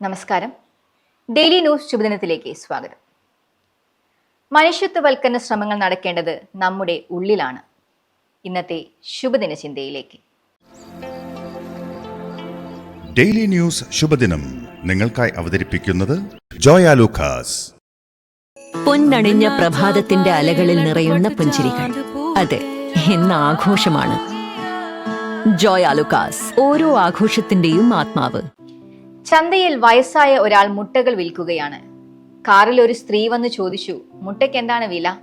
നമസ്കാരം. Daily news ശുഭദിനത്തിലേക്ക് സ്വാഗതം. മനുഷ്യത്വവൽക്കരണ ശ്രമങ്ങൾ നടക്കേണ്ടത് നമ്മുടെ ഉള്ളിലാണ്. ഇന്നത്തെ ശുഭദിന ചിന്തയിലേക്ക്. ഡെയിലി ന്യൂസ് ശുഭദിനം നിങ്ങൾക്കായി അവതരിപ്പിക്കുന്നത് ജോയ ലൂക്കാസ്. പൊന്നണിഞ്ഞ പ്രഭാതത്തിന്റെ അലകളിൽ നിറയുന്ന പുഞ്ചിരികൾ. അതെ എന്ന ആഘോഷമാണ്. ജോയ് ഓരോ ആഘോഷത്തിന്റെയും ആത്മാവ്. ചന്തയിൽ വയസ്സായ ഒരാൾ മുട്ടകൾ വിൽക്കുകയാണ്. കാറിൽ ഒരു സ്ത്രീ വന്ന് ചോദിച്ചു മുട്ടയ്ക്ക് എന്താണ് വില?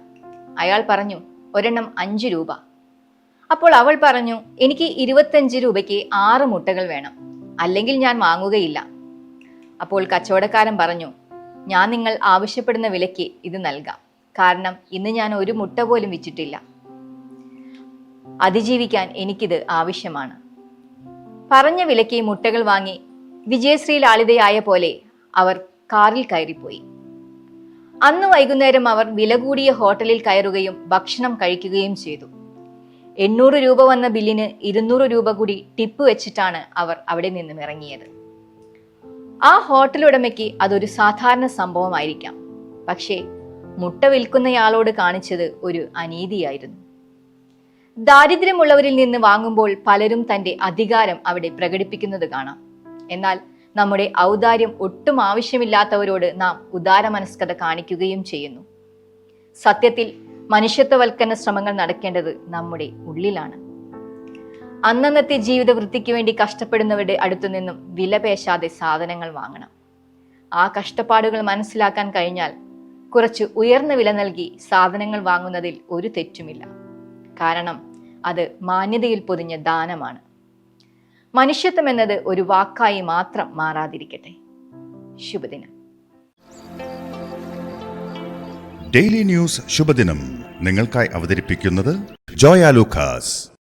അയാൾ പറഞ്ഞു ഒരെണ്ണം അഞ്ച് രൂപ. അപ്പോൾ അവൾ പറഞ്ഞു എനിക്ക് ഇരുപത്തഞ്ച് രൂപയ്ക്ക് ആറ് മുട്ടകൾ വേണം. അല്ലെങ്കിൽ ഞാൻ വാങ്ങുകയില്ല. അപ്പോൾ കച്ചവടക്കാരൻ പറഞ്ഞു ഞാൻ നിങ്ങൾ ആവശ്യപ്പെടുന്ന വിലയ്ക്ക് ഇത് നൽകാം. കാരണം ഇന്ന് ഞാൻ ഒരു മുട്ട പോലും വിച്ചിട്ടില്ല അതിജീവിക്കാൻ എനിക്കിത് ആവശ്യമാണ്. പറഞ്ഞ വിലയ്ക്ക് മുട്ടകൾ വാങ്ങി വിജയശ്രീ ലാളിതയായ പോലെ അവർ കാറിൽ കയറിപ്പോയി. അന്ന് വൈകുന്നേരം അവർ വില കൂടിയ ഹോട്ടലിൽ കയറുകയും ഭക്ഷണം കഴിക്കുകയും ചെയ്തു. എണ്ണൂറ് രൂപ വന്ന ബില്ലിന് ഇരുന്നൂറ് രൂപ കൂടി ടിപ്പ് വെച്ചിട്ടാണ് അവർ അവിടെ നിന്നും ഇറങ്ങിയത്. ആ ഹോട്ടൽ ഉടമയ്ക്ക് അതൊരു സാധാരണ സംഭവമായിരിക്കാം. പക്ഷേ മുട്ട വിൽക്കുന്നയാളോട് കാണിച്ചത് ഒരു അനീതിയായിരുന്നു. ദാരിദ്ര്യമുള്ളവരിൽ നിന്ന് വാങ്ങുമ്പോൾ പലരും തന്റെ അധികാരം അവിടെ പ്രകടിപ്പിക്കുന്നത് കാണാം. എന്നാൽ നമ്മുടെ ഔദാര്യം ഒട്ടും ആവശ്യമില്ലാത്തവരോട് നാം ഉദാരമനസ്കത കാണിക്കുകയും ചെയ്യുന്നു. സത്യത്തിൽ മനുഷ്യത്വവൽക്കരണ ശ്രമങ്ങൾ നടക്കേണ്ടത് നമ്മുടെ ഉള്ളിലാണ്. അന്നന്നത്തെ ജീവിത വൃത്തിക്ക് വേണ്ടി കഷ്ടപ്പെടുന്നവരുടെ അടുത്തു നിന്നും വിലപേശാതെ സാധനങ്ങൾ വാങ്ങണം. ആ കഷ്ടപ്പാടുകൾ മനസ്സിലാക്കാൻ കഴിഞ്ഞാൽ കുറച്ച് ഉയർന്ന വില നൽകി സാധനങ്ങൾ വാങ്ങുന്നതിൽ ഒരു തെറ്റുമില്ല. കാരണം അത് മാന്യതയിൽ പൊതിഞ്ഞ ദാനമാണ്. മനുഷ്യത്വം എന്നത് ഒരു വാക്കായി മാത്രം മാറാതിരിക്കട്ടെ. ശുഭദിനം. ഡെയിലി ന്യൂസ് ശുഭദിനം നിങ്ങൾക്കായി അവതരിപ്പിക്കുന്നത് ജോയ ലൂക്കാസ്.